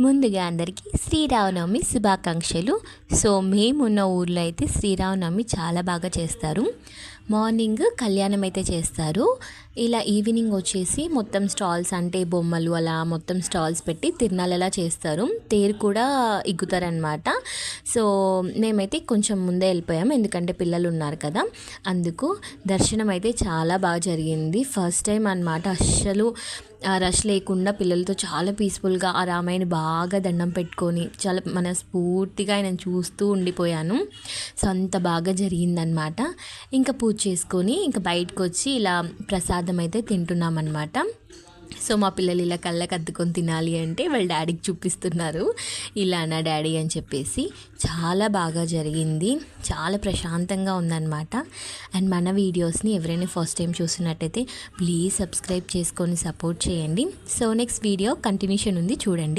ముందుగా అందరికీ శ్రీరామనవమి శుభాకాంక్షలు. సో మేమున్న ఊర్లో అయితే శ్రీరామనవమి చాలా బాగా చేస్తారు. మార్నింగ్ కళ్యాణం అయితే చేస్తారు. ఇలా ఈవినింగ్ వచ్చేసి మొత్తం స్టాల్స్ అంటే బొమ్మలు అలా మొత్తం స్టాల్స్ పెట్టి తిరణాలలా చేస్తారు. తేరు కూడా ఇగ్గుతారనమాట సో మేమైతే కొంచెం ముందే వెళ్ళిపోయాం. ఎందుకంటే పిల్లలు ఉన్నారు కదా. అందుకు దర్శనం అయితే చాలా బాగా జరిగింది. ఫస్ట్ టైం అనమాట అస్సలు రష్ లేకుండా పిల్లలతో చాలా పీస్ఫుల్గా ఆ రామాయణ బాగా దండం పెట్టుకొని చాలా మనస్ఫూర్తిగా ఆయన చూస్తూ ఉండిపోయాను. సో అంత బాగా జరిగిందనమాట ఇంకా పూజ చేసుకొని ఇంకా బయటకు వచ్చి ఇలా ప్రసాదం అయితే తింటున్నామన్నమాట. సో మా పిల్లలు ఇలా కళ్ళకి అద్దుకొని తినాలి అంటే వాళ్ళ డాడీకి చూపిస్తున్నారు. ఇలా నా డాడీ అని చెప్పేసి చాలా బాగా జరిగింది. చాలా ప్రశాంతంగా ఉందన్నమాట. అండ్ మన వీడియోస్ని ఎవరైనా ఫస్ట్ టైం చూసినట్టయితే ప్లీజ్ సబ్స్క్రైబ్ చేసుకొని సపోర్ట్ చేయండి. సో నెక్స్ట్ వీడియో కంటిన్యూషన్ ఉంది చూడండి.